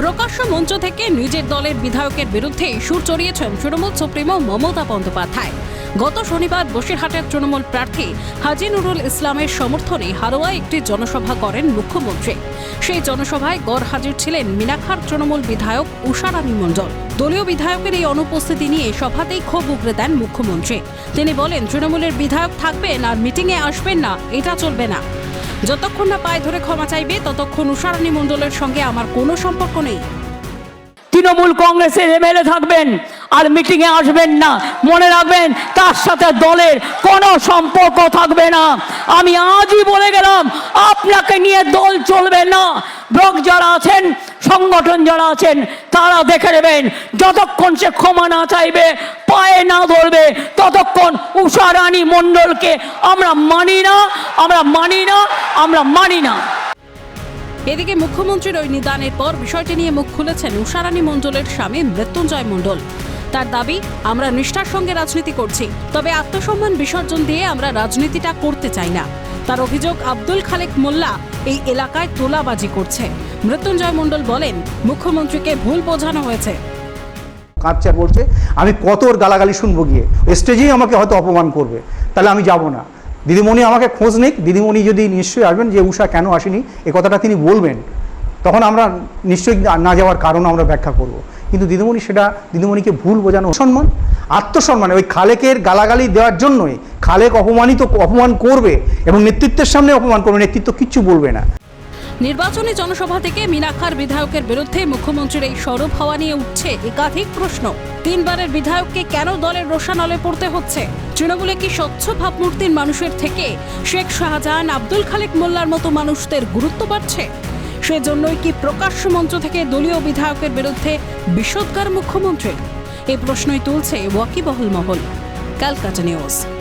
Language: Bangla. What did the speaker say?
প্রকাশ্য মঞ্চ থেকে নিজের দলের বিধায়কের বিরুদ্ধে সুর চড়িয়েছেন তৃণমূল সুপ্রিমো মমতা বন্দ্যোপাধ্যায়। গত শনিবার বসিরহাটের তৃণমূল প্রার্থী হাজি নুরুল ইসলামের সমর্থনে হারোয়া একটি জনসভা করেন মুখ্যমন্ত্রী। সেই জনসভায় গড় হাজির ছিলেন মিনাখার তৃণমূল বিধায়ক উষারানী মণ্ডল। দলীয় বিধায়কের এই অনুপস্থিতি নিয়ে সভাতেই ক্ষোভ উগরে দেন মুখ্যমন্ত্রী। তিনি বলেন, তৃণমূলের বিধায়ক থাকবেন আর মিটিংয়ে আসবেন না, এটা চলবে না। যতক্ষণ না পায়ে ধরে ক্ষমা চাইবে, ততক্ষণ উষারানী মণ্ডলের সঙ্গে আমার কোনো সম্পর্ক নেই। তৃণমূল কংগ্রেসের এমএলএ থাকবেন আর মিটিংয়ে আসবেন না। মনে রাখবেন, তার সাথে দলের কোনো সম্পর্ক থাকবে না। আমি আজই বলে গেলাম, আপনাকে নিয়ে দল চলবে না। ব্লক যারা আছেন সংগঠন যারা আছেন, তারা দেখে নেবেন, যতক্ষণ সে ক্ষমা না চাইবে, পায়ে না ধরবে, ততক্ষণ উষা রানী মণ্ডলকে আমরা মানি না, আমরা মানি না, আমরা মানি না। এদিকে মুখ্যমন্ত্রীর ওই নিদানের পর বিষয়টি নিয়ে মুখ খুলেছেন উষারানী মণ্ডলের স্বামী মৃত্যুঞ্জয় মণ্ডল। তার দাবি, আমরা নিষ্ঠার সঙ্গে রাজনীতি করছি, তবে আত্মসম্মান বিসর্জন দিয়ে আমরা রাজনীতিটা করতে চাই না। তার অভিযোগ আব্দুল খালেক মোল্লা এই এলাকায় তোলাবাজি করছে। মৃত্যুঞ্জয় মণ্ডল বলেন, মুখ্যমন্ত্রীকে ভুল বোঝানো হয়েছে। আর বলছে, আমি কত ওর গালাগালি শুনব গিয়ে? স্টেজেই আমাকে হয়তো অপমান করবে। তাহলে আমি যাব না। দিদিমণি আমাকে খোঁজ নিক। দিদিমণি যদি নিশ্চয়ই আসবেন যে উষা কেন আসেনি, এ কথাটা তিনি বলবেন। তখন আমরা নিশ্চয়ই না যাওয়ার কারণ আমরা ব্যাখ্যা করব। কিন্তু দিদিমণি সেটা, দিদিমণিকে ভুল বোঝানো সম্মান, আত্মসম্মান, ওই খালেকের গালাগালি দেওয়ার জন্যই খালেক অপমানিত, অপমান করবে এবং নেতৃত্বের সামনে অপমান করবে। নেতৃত্ব কিচ্ছু বলবে না। নির্বাচনী জনসভা থেকে মিনাখার বিধায়কের বিরুদ্ধে মুখ্যমন্ত্রীর এই সরব হওয়া নিয়ে উঠছে একাধিক প্রশ্ন। তিনবারের বিধায়ককে কেন দলের রোশানলে পড়তে হচ্ছে? তৃণমূলে কি স্বচ্ছ ভাবমূর্তির মানুষের থেকে শেখ শাহজাহান, আব্দুল খালেক মোল্লার মতো মানুষদের গুরুত্ব বাড়ছে? সেজন্যই কি প্রকাশ্য মঞ্চ থেকে দলীয় বিধায়কের বিরুদ্ধে বিষোদ্গার মুখ্যমন্ত্রীর? এই প্রশ্নই তুলছে ওয়াকিবহল মহল। ক্যালকাটা নিউজ।